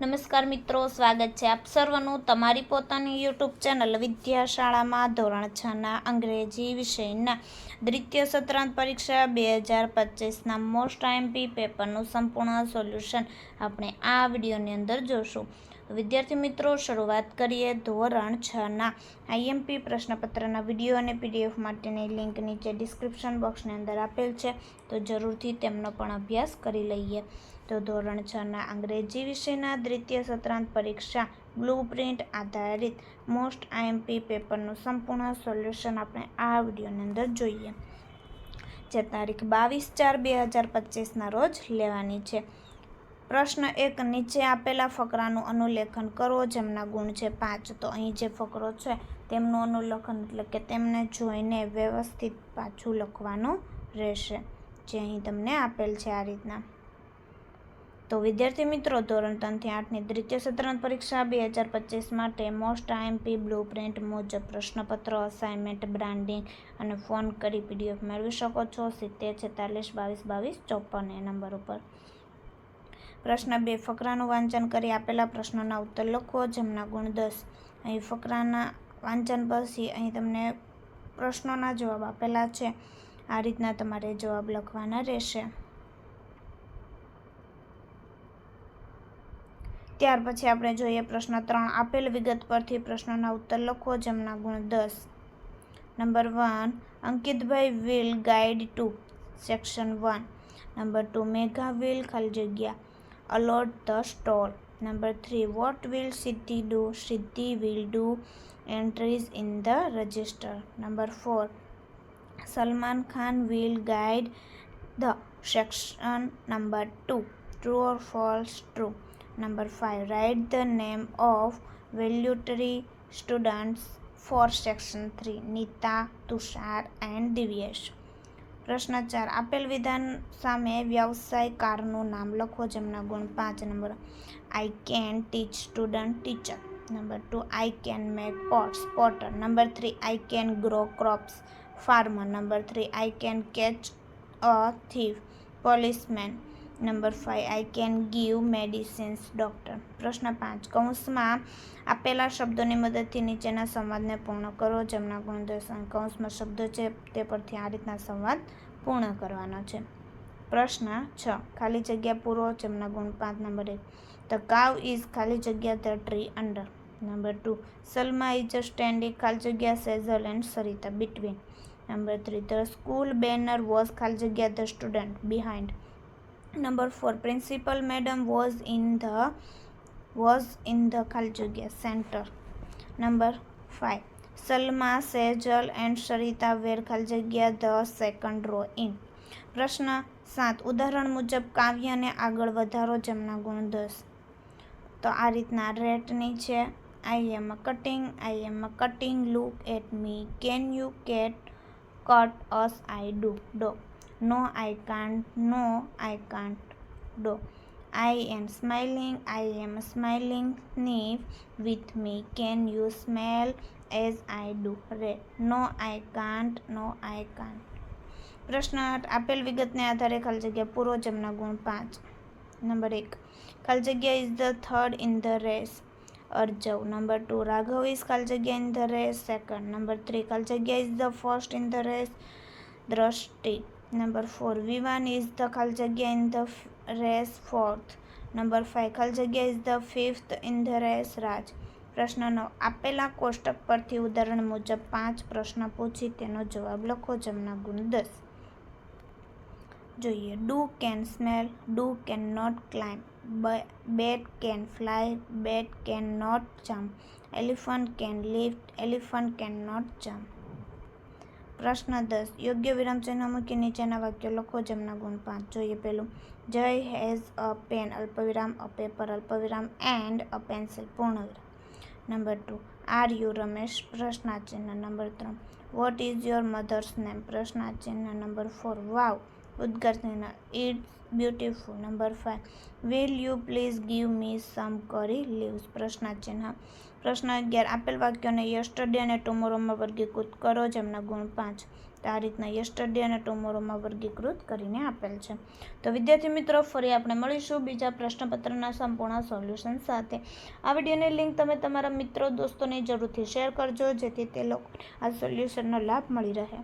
નમસ્કાર મિત્રો, સ્વાગત છે આપ સર્વનું તમારી પોતાની યુટ્યુબ ચેનલ વિદ્યાશાળામાં ધોરણ છના અંગ્રેજી વિષયના દ્વિતીય સત્રાંત પરીક્ષા બે હજાર પચીસના મોસ્ટ આઈએમપી પેપરનું સંપૂર્ણ સોલ્યુશન આપણે આ વિડીયોની અંદર જોશું. વિદ્યાર્થી મિત્રો, શરૂઆત કરીએ ધોરણ છના આઈએમપી પ્રશ્નપત્રના વીડિયો અને પીડીએફ માટેની લિંક નીચે ડિસ્ક્રિપ્શન બોક્સની અંદર આપેલ છે, તો જરૂરથી તેમનો પણ અભ્યાસ કરી લઈએ. તો ધોરણ છના અંગ્રેજી વિષયના દ્વિતીય સત્રાંત પરીક્ષા, બ્લુ પ્રિન્ટ આધારિત મોસ્ટ આઈએમપી પેપરનું સંપૂર્ણ સોલ્યુશન આપણે આ વિડીયોની અંદર જોઈએ. જે તારીખ બાવીસ ચાર બે હજાર પચીસના રોજ લેવાની છે. પ્રશ્ન એક, નીચે આપેલા ફકરાનું અનુલેખન કરો, જેમના ગુણ છે પાંચ. તો અહીં જે ફકરો છે, તેમનું અનુલેખન એટલે કે તેમને જોઈને વ્યવસ્થિત પાછું લખવાનું રહેશે, જે અહીં તમને આપેલ છે આ રીતના. તો વિદ્યાર્થી મિત્રો, ધોરણ ત્રણથી આઠની દ્વિતીય સત્રાંત પરીક્ષા બે હજાર પચીસ માટે મોસ્ટ આઈએમપી બ્લુ પ્રિન્ટ મુજબ પ્રશ્નપત્ર અસાઇનમેન્ટ બ્રાન્ડિંગ અને ફોન કરી પીડીએફ મેળવી શકો છો. સિત્તેર, છેતાલીસ, બાવીસ બાવીસ, ચોપન એ નંબર ઉપર. પ્રશ્ન બે, ફકરાનું વાંચન કરી આપેલા પ્રશ્નોના ઉત્તર લખો, જેમના ગુણ દસ. અહીં ફકરાના વાંચન પછી અહીં તમને પ્રશ્નોના જવાબ આપેલા છે. આ રીતના તમારે જવાબ લખવાના રહેશે. ત્યાર પછી આપણે જોઈએ પ્રશ્ન ત્રણ, આપેલ વિગત પરથી પ્રશ્નોના ઉત્તર લખો, જેમના ગુણ દસ. Number one, અંકિતભાઈ will guide to section one. Number two, Megha will ખાલી જગ્યા. Alert the stall. Number three, what will Siddhi do? Siddhi will do entries in the register. Number four, Salman Khan will guide the section. Number two, true or false? True. Number five, write the name of valedictory students for section three, Nita, Tushar, and Divyesh. પ્રશ્ન ચાર આપેલ વિધાન સામે વ્યવસાય કારનું નામ લખો. જેમના ગુણ પાંચ. Number I can teach student teacher number two I can make pots potter number three I can grow crops farmer number three I can catch a thief policeman number five I can give medicines doctor પ્રશ્ન પાંચ, કૌંસમાં આપેલા શબ્દોની મદદથી નીચેના સંવાદને પૂર્ણ કરો. જેમના ગુણ દસ કૌંસમાં શબ્દો છે તે પરથી આ રીતના સંવાદ પૂર્ણ કરવાનો છે. પ્રશ્ન છ, ખાલી જગ્યા પૂરો. જેમના ગુણ પાંચ, નંબર એક ધ કાવ ઇઝ ખાલી જગ્યા the tree under number two, Salma is standing ખાલી જગ્યા Sejal and Sarita between number three the school banner was ખાલી જગ્યા the student behind number four principal madam was in the was in the ખાલી જગ્યા centre number five Salma Sejal and Sarita were ખાલી જગ્યા the second row in પ્રશ્ન સાત ઉદાહરણ મુજબ કાવ્યને આગળ વધારો જેમના ગુણ દસ તો આ રીતના રેટની છે I am cutting I am cutting look at me can you cut cut as I do do no I can't, no I can't, do. I am smiling I am smiling sniff with me can you smell as I do રે. No I can't, no I can't. પ્રશ્ન આપેલ વિગતને આધારે ખાલી જગ્યા પૂરો જમના ગુણ પાંચ. Number એક, ખાલી જગ્યા is the third in the race Arjav. Number two Raghav is ખાલી જગ્યા in the race second number three ખાલી જગ્યા is the first in the race Drashti. Number four Vivaan is the ખાલી જગ્યા in the race fourth number five ખાલી જગ્યા is the fifth in the race Raj પ્રશ્ન નવ આપેલા કોષ્ટક પરથી ઉદાહરણ મુજબ પાંચ પ્રશ્ન પૂછી તેનો જવાબ લખો જમના ગુણ દસ. જોઈએ dog can smell dog can not climb bat can fly bat can not jump elephant can lift elephant can not jump પ્રશ્ન દસ. યોગ્ય વિરામચિહ્ન મૂકી નીચેના વાક્યો લખો જેમના ગુણ પાંચ. જોઈએ પેલું. જય હેઝ અ પેન. અલ્પવિરામ, અ પેપર. અલ્પવિરામ and a pencil. પૂર્ણવિરામ. Number two. Are you Ramesh? પ્રશ્નાચિહ્ન number ત્રણ. What is your mother's name? પ્રશ્નાચિહ્ન number four. Wow. ઉદ્ગારચિહ્ન it's beautiful number five will you please give me some curry leaves પ્રશ્નાચિહ્ન પ્રશ્ન અગિયાર આપેલ વાક્યોને yesterday અને ટુમોરોમાં વર્ગીકૃત કરો જેમના ગુણ પાંચ. તો આ રીતના યસ્ટરડે અને ટુમોરોમાં વર્ગીકૃત કરીને આપેલ છે. તો વિદ્યાર્થી મિત્રો, ફરી આપણે મળીશું બીજા પ્રશ્નપત્રના સંપૂર્ણ સોલ્યુશન સાથે. આ વિડીયોની લિંક તમે તમારા મિત્રો, દોસ્તોને જરૂરથી શેર કરજો, જેથી તે લોકો આ સોલ્યુશનનો લાભ મળી રહે.